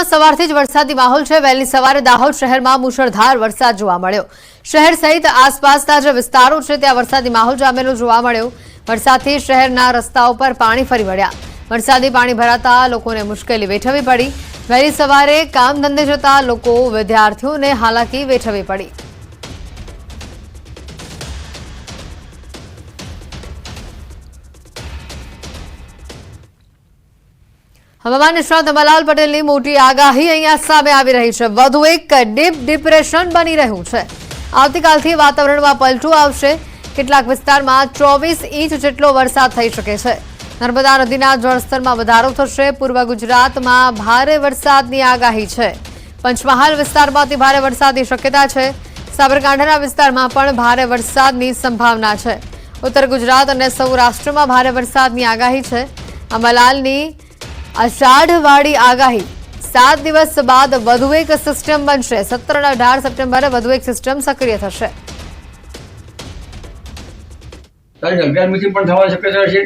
દાહોદમાં સવારથી જ વરસાદી માહોલ છે. વહેલી સવારે દાહોદ શહેરમાં મુશળધાર વરસાદ જોવા મળ્યો. શહેર સહિત આસપાસના જે વિસ્તારો છે, ત્યાં વરસાદી માહોલ જામેલો જોવા મળ્યો. વરસાદથી શહેરના રસ્તાઓ પર પાણી ફરી વળ્યા. વરસાદી પાણી ભરાતા લોકોને મુશ્કેલી વેઠવી પડી. વહેલી સવારે કામ ધંધે જતા લોકો વિદ્યાર્થીઓને હાલાકી વેઠવી પડી. હવામાન નિષ્ણાત અંબાલાલ પટેલની મોટી આગાહી અહીંયા સામે આવી રહી છે. વધુ એક ડીપ ડિપ્રેશન બની રહ્યું છે. આવતીકાલથી વાતાવરણમાં પલટું આવશે. કેટલાક વિસ્તારમાં ચોવીસ ઇંચ જેટલો વરસાદ થઈ શકે છે. નર્મદા નદીના જળસ્તરમાં વધારો થશે. પૂર્વ ગુજરાતમાં ભારે વરસાદની આગાહી છે. પંચમહાલ વિસ્તારમાં અતિ ભારે વરસાદની શક્યતા છે. સાબરકાંઠાના વિસ્તારમાં પણ ભારે વરસાદની સંભાવના છે. ઉત્તર ગુજરાત અને સૌરાષ્ટ્રમાં ભારે વરસાદની આગાહી છે. અંબાલાલની અષાઢવાળી આગાહી. સાત દિવસ બાદ વધુ એક સિસ્ટમ બનશે. સત્તર અને અઢાર સપ્ટેમ્બરે વધુ એક સિસ્ટમ સક્રિય થશે. તારીખ અગિયારમીથી પણ થવા શક્યતા છે.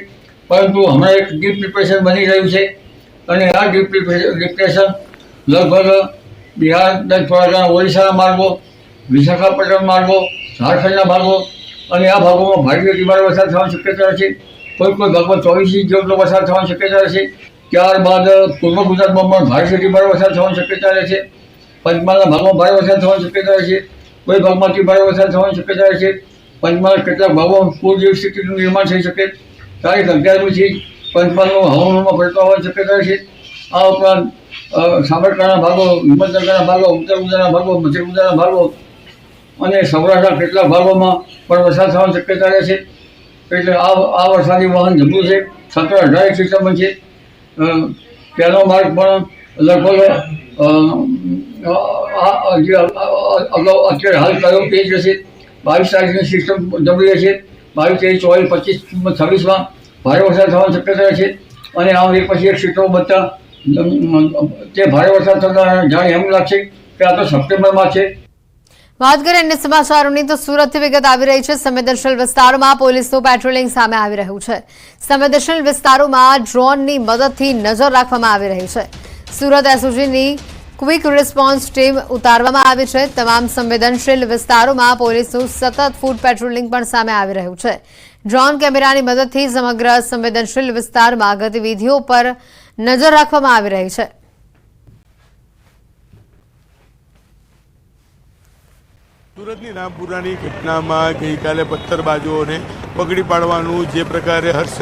પરંતુ હમણાં એક ડીપ ડિપ્રેશન બની રહ્યું છે. અને આ ડીપ ડિપ્રેશન લગભગ બિહાર દક્ષિણ ઓડિશાના માર્ગો, વિશાખાપટ્ટનમ માર્ગો, ઝારખંડના ભાગો અને આ ભાગોમાં ભારે અતિભારે વરસાદ થવાની શક્યતા છે. કોઈ કોઈ ભાગમાં ચોવીસ ઇંચ જેટલો વરસાદ થવાની શક્યતા છે. ત્યારબાદ પૂર્વ ગુજરાતમાં પણ ભારે અતિભારે વરસાદ થવાની શક્યતા રહે છે. પંચમહાલના ભાગમાં ભારે વરસાદ થવાની શક્યતા રહે છે. કોઈ ભાગમાંથી ભારે વરસાદ થવાની શક્યતા રહે છે. પંચમહાલ કેટલાક ભાગોમાં પૂર જેવી સ્થિતિનું નિર્માણ થઈ શકે. તારીખ અગિયારમીથી પંચમહાલનું હવામાનમાં પલટો હોવાની શક્યતા રહે છે. આ ઉપરાંત સાબરકાંઠાના ભાગો, હિંમતનગરના ભાગો, ઉત્તર ગુજરાતના ભાગો, મધ્ય ગુજરાતના ભાગો અને સૌરાષ્ટ્રના કેટલાક ભાગોમાં પણ વરસાદ થવાની શક્યતા રહે છે. એટલે આ આ વરસાદી વાહન જમ્મુ છે. સત્તર અઢાર એક સિસ્ટમ છે. પહેલો માર્ગ પણ લગભગ જે અત્યારે હાલ કયો પેજ હશે? બાવીસ તારીખની સિસ્ટમ જમણી રહેશે. બાવીસ તારીખ ચોવીસ પચીસ છવ્વીસમાં ભારે વરસાદ થવાની શક્યતા છે અને આમ એક પછી એક સીટો બધા તે ભારે વરસાદ થતાં જાણે એમ લાગશે કે આ તો સપ્ટેમ્બરમાં છે. વાત કરીએ અન્ય સમાચારોની તો સુરતથી વિગત આવી રહી છે. સંવેદનશીલ વિસ્તારોમાં પોલીસનું પેટ્રોલિંગ સામે આવી રહ્યું છે. સંવેદનશીલ વિસ્તારોમાં ડ્રોનની મદદથી નજર રાખવામાં આવી રહી છે. સુરત એસઓજીની ક્વિક રિસ્પોન્સ ટીમ ઉતારવામાં આવી છે. તમામ સંવેદનશીલ વિસ્તારોમાં પોલીસનું સતત ફૂડ પેટ્રોલિંગ પણ સામે આવી રહ્યું છે. ડ્રોન કેમેરાની મદદથી સમગ્ર સંવેદનશીલ વિસ્તારમાં ગતિવિધિઓ પર નજર રાખવામાં આવી રહી છે. સુરતની રામપુરાની ઘટનામાં ગઈકાલે પથ્થરબાજોને પકડી પાડવાનું જે પ્રકારે હર્ષ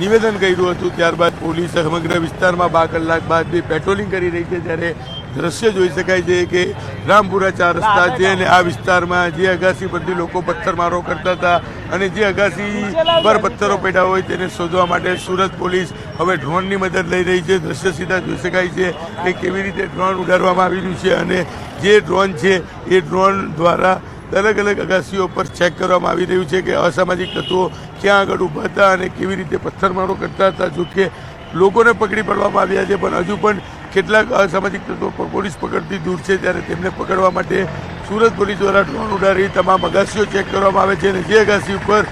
નિવેદન કર્યું હતું, ત્યારબાદ પોલીસ સમગ્ર વિસ્તારમાં બાર કલાક બાદ બી પેટ્રોલિંગ કરી રહી છે. ત્યારે દ્રશ્ય જોઈ શકાય છે કે રામપુરા ચાર રસ્તા છે અને આ વિસ્તારમાં જે અગાસી પરથી લોકો પથ્થરમારો કરતા હતા અને જે અગાસી પર પથ્થરો પડ્યા હોય તેને શોધવા માટે સુરત પોલીસ હવે ડ્રોનની મદદ લઈ રહી છે. દ્રશ્ય સીધા જોઈ શકાય છે કે કેવી રીતે ડ્રોન ઉડાડવામાં આવી રહ્યું છે અને જે ડ્રોન છે, એ ડ્રોન દ્વારા અલગ અલગ અગાસીઓ પર ચેક કરવામાં આવી રહ્યું છે કે અસામાજિક તત્વો ક્યાં આગળ ઊભા હતા અને કેવી રીતે પથ્થરમારો કરતા હતા, જો કે લોકોને પકડી પાડવામાં આવ્યા છે, પણ હજુ પણ કેટલાક અસામાજિક તત્વો પર પોલીસ પકડતી દૂર છે, ત્યારે તેમને પકડવા માટે સુરત પોલીસ દ્વારા ડ્રોન ઉડાડી તમામ અગાસીઓ ચેક કરવામાં આવે છે અને જે અગાસી ઉપર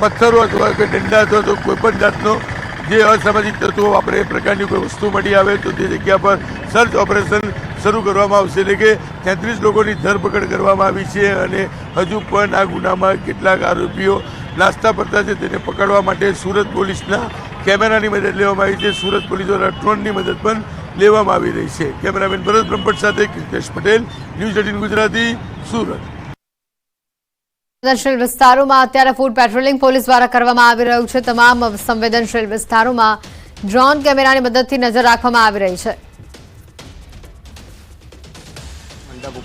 પથ્થરો અથવા કે ડંડા અથવા તો કોઈપણ જાતનો જે અસામાજિક તત્વો એ પ્રકારની કોઈ વસ્તુ મળી આવે તો તે જગ્યા પર સર્ચ ઓપરેશન શરૂ કરવામાં આવશે એટલે કે તેત્રીસ લોકોની ધરપકડ કરવામાં આવી છે અને હજુ પણ આ ગુનામાં કેટલાક આરોપીઓ નાસ્તા પડતા છે તેને પકડવા માટે સુરત પોલીસના કેમેરાની મદદ લેવામાં આવી છે. સુરત પોલીસ દ્વારા ડ્રોનની મદદ પણ લેવામાં આવી રહી છે. કેમેરામેન ભરત બ્રહ્મભટ્ટ સાથે કૃષ્ણેશ પટેલ, ન્યૂઝ એટીન ગુજરાતી, સુરત. સંવેદનશીલ વિસ્તારોમાં અત્યારે ફૂડ પેટ્રોલિંગ પોલીસ દ્વારા કરવામાં આવી રહ્યું છે. તમામ સંવેદનશીલ વિસ્તારોમાં ડ્રોન કેમેરાની મદદથી નજર રાખવામાં આવી રહી છે.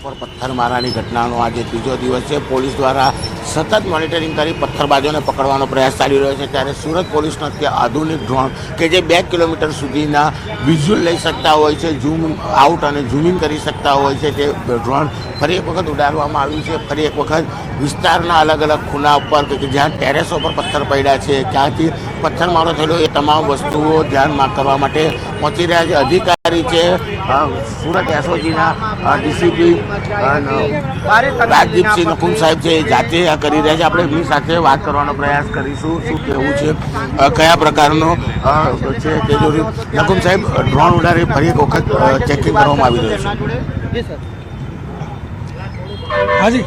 મંડપ પથ્થર મારાની ઘટનાનો આજે ત્રીજો દિવસ છે. પોલીસ દ્વારા સતત મોનિટરિંગ કરી પથ્થરબાજોને પકડવાનો પ્રયાસ ચાલી રહ્યો છે. ત્યારે સુરત પોલીસનો અત્યારે આધુનિક ડ્રોન કે જે બે કિલોમીટર સુધીના વિઝ્યુઅલ લઈ શકતા હોય છે, ઝૂમ આઉટ અને ઝૂમિંગ કરી શકતા હોય છે. તે ડ્રોન ફરી એક વખત ઉડાડવામાં આવ્યું છે. ફરી એક વખત વિસ્તારના અલગ અલગ ખૂણા ઉપર કે જ્યાં ટેરેસો પર પથ્થર પડ્યા છે ક્યાંથી પથ્થરમારો થયેલો એ તમામ વસ્તુઓ ધ્યાનમાં કરવા માટે પહોંચી રહ્યા છે. અધિકારી અધિકારી છે સુરત એસઓજીના ડીસીપી રાજદીપસિંહ નકુમ સાહેબ છે એ જાતે આ કરી રહ્યા છે. આપણે એમની સાથે વાત કરવાનો પ્રયાસ કરીશું. શું કહેવું છે? કયા પ્રકારનો છે તે નકુમ સાહેબ, ડ્રોન ઉડાડી ફરી એક વખત ચેકિંગ કરવામાં આવી રહ્યું છે. હાજી.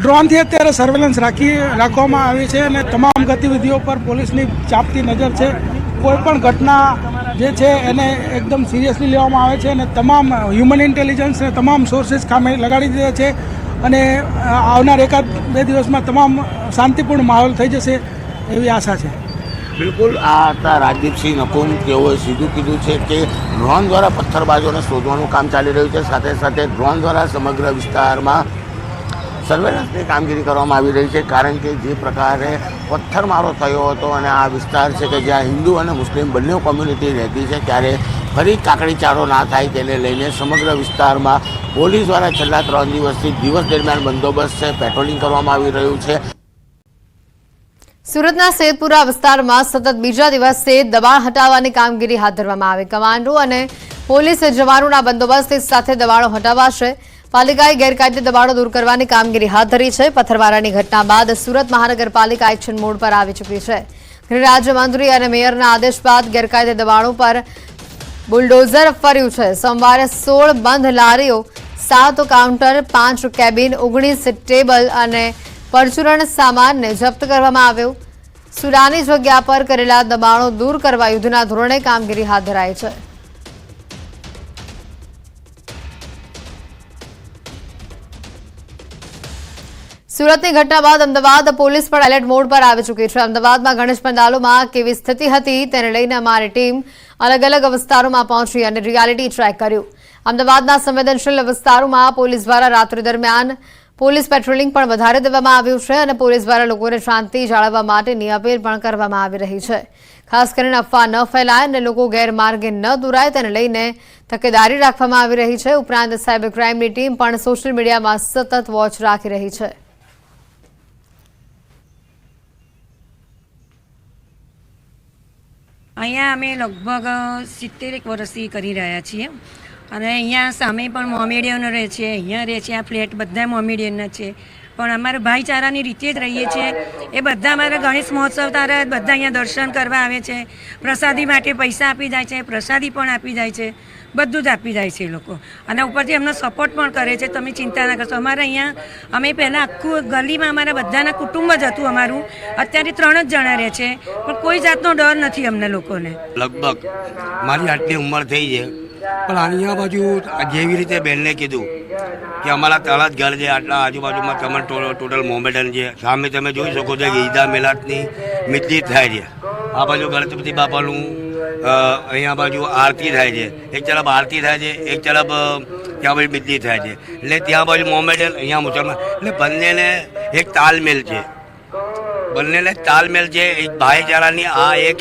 ડ્રોનથી અત્યારે સર્વેલન્સ રાખી, રાખવામાં આવી છે અને તમામ ગતિવિધિઓ પર પોલીસની ચાપતી નજર છે. કોઈ પણ ઘટના જે છે એને એકદમ સિરિયસલી લેવામાં આવે છે અને તમામ હ્યુમન ઇન્ટેલિજન્સને તમામ સોર્સિસ કામે લગાડી દીધા છે અને આવનાર એકાદ બે દિવસમાં તમામ શાંતિપૂર્ણ માહોલ થઈ જશે એવી આશા છે. બિલકુલ, આ હતા રાજદીપસિંહ નકુમ તેઓએ સીધું કીધું છે કે ડ્રોન દ્વારા પથ્થરબાજોને શોધવાનું કામ ચાલી રહ્યું છે. સાથે સાથે ડ્રોન દ્વારા સમગ્ર વિસ્તારમાં સર્વેલન્સની કામગીરી કરવામાં આવી રહી છે, કારણ કે જે પ્રકારે પથ્થરમારો થયો હતો અને આ વિસ્તાર છે કે જ્યાં હિન્દુ અને મુસ્લિમ બંને કોમ્યુનિટી રહેતી છે, ત્યારે ફરી કાકડીચારો ના થાય તેને લઈને સમગ્ર વિસ્તારમાં પોલીસ દ્વારા છેલ્લા ત્રણ દિવસથી દિવસ દરમિયાન બંદોબસ્ત છે, પેટ્રોલિંગ કરવામાં આવી રહ્યું છે. સુરતના સેતપુરા વિસ્તારમાં સતત બીજા દિવસે દબાણ હટાવવાની કામગીરી હાથ ધરવામાં આવી. કમાન્ડો અને પોલીસ જવાનોના બંદોબસ્ત સાથે દબાણો હટાવાશે. પાલિકાએ ગેરકાયદે દબાણો દૂર કરવાની કામગીરી હાથ ધરી છે. પથ્થરમારાની ઘટના બાદ સુરત મહાનગરપાલિકા એક્શન મોડ પર આવી ચૂકી છે. ગૃહ રાજ્યમંત્રી અને મેયરના આદેશ બાદ ગેરકાયદે દબાણો પર બુલડોઝર ફર્યું છે. સોમવારે સોળ બંધ લારીઓ, સાત કાઉન્ટર, પાંચ કેબિન, ઓગણીસ ટેબલ અને પરચુરણ સામાનને જપ્ત કરવામાં આવ્યો. સુરાની જગ્યા પર કરેલા દબાણો દૂર કરવા યુદ્ધના ધોરણે કામગીરી હાથ ધરાઈ છે. સુરતની ઘટના બાદ અમદાવાદ પોલીસ પણ એલર્ટ મોડ પર આવી ચૂકી છે. અમદાવાદમાં ગણેશ પંડાલોમાં કેવી સ્થિતિ હતી તેને લઈને અમારી ટીમ અલગ અલગ વિસ્તારોમાં પહોંચી અને રિયાલિટી ટ્રેક કર્યું. અમદાવાદના સંવેદનશીલ વિસ્તારોમાં પોલીસ દ્વારા રાત્રિ દરમિયાન પોલીસ પેટ્રોલિંગ પણ વધારે દેવામાં આવ્યું છે અને પોલીસ દ્વારા લોકોને શાંતિ જાળવવા માટેની અપીલ પણ કરવામાં આવી રહી છે. ખાસ કરીને અફવા ન ફેલાય અને લોકો ગેરમાર્ગે ન દોરાય તેને લઈને તકેદારી રાખવામાં આવી રહી છે. ઉપરાંત સાયબર ક્રાઇમની ટીમ પણ સોશિયલ મીડિયામાં સતત વોચ રાખી રહી છે. અહીંયા અમે લગભગ સિત્તેરેક વર્ષથી કરી રહ્યા છીએ. અને અહીંયા સામે પણ મોમેડિયનો રહે છે, અહીંયા રહે છે આ ફ્લેટ, બધા મોમેડિયનના છે. પણ અમારે ભાઈચારાની રીતે જ રહીએ છીએ. એ બધા અમારા ગણેશ મહોત્સવ તારે બધા અહીંયા દર્શન કરવા આવે છે. પ્રસાદી માટે પૈસા આપી જાય છે, પ્રસાદી પણ આપી જાય છે. બધું જ આપી જાય છે એ લોકો. અને ઉપરથી અમને સપોર્ટ પણ કરે છે. તમે ચિંતા ના કરશો. અમારે અહીંયા, અમે પહેલાં આખું ગલીમાં અમારા બધાના કુટુંબ જ હતું અમારું. અત્યારે ત્રણ જ જણા રહે છે. પણ કોઈ જાતનો ડર નથી અમને લોકોને. લગભગ મારી આટલી ઉંમર થઈ છે. પણ અહીંયા બાજુ જેવી રીતે બેનને કીધું કે અમારા ત્રણ જ ઘર છે. આટલા આજુબાજુમાં તમે ટોટલ મોમેડન છે. સામે તમે જોઈ શકો છો કે ઈદા મેલાતની મિતલી થાય છે. આ બાજુ ગણપતિ બાપાનું અહીંયા બાજુ આરતી થાય છે. એક તરફ આરતી થાય છે, એક તરફ ત્યાં બાજુ મિતલી થાય છે. એટલે ત્યાં બાજુ મોમેડન, અહીંયા મુસલમાન. એટલે બંનેને એક તાલમેલ છે. બંનેને તાલમેલ છે. એક ભાઈચારાની આ એક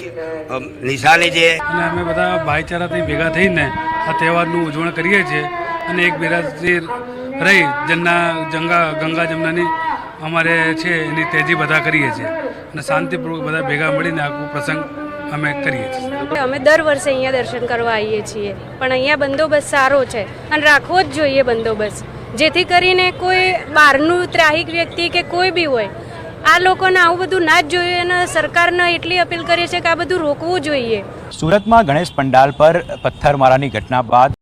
નિશાની છે. અને અમે બધા ભાઈચારાથી ભેગા થઈને આ તહેવારનું ઉજવણ કરીએ છીએ અને એક ભેગાથી રહી જમના જંગા, ગંગા જમનાની અમારે છે એની તેજી બધા કરીએ છીએ. અને શાંતિપૂર્વક બધા ભેગા મળીને આખું પ્રસંગ અમે કરીએ છીએ. અમે દર વર્ષે અહીંયા દર્શન કરવા આવીએ છીએ. પણ અહીંયા બંદોબસ્ત સારો છે. અને રાખવો જ જોઈએ બંદોબસ્ત. જેથી કરીને કોઈ બહારનું ત્રાહિક વ્યક્તિ કે કોઈ બી હોય આ લોકોને આવું બધું ના જ જોઈએ અને સરકારને એટલી અપીલ કરીએ છીએ કે આ બધું રોકવું જોઈએ. સુરતમાં ગણેશ પંડાલ પર પથ્થરમારાની ઘટના બાદ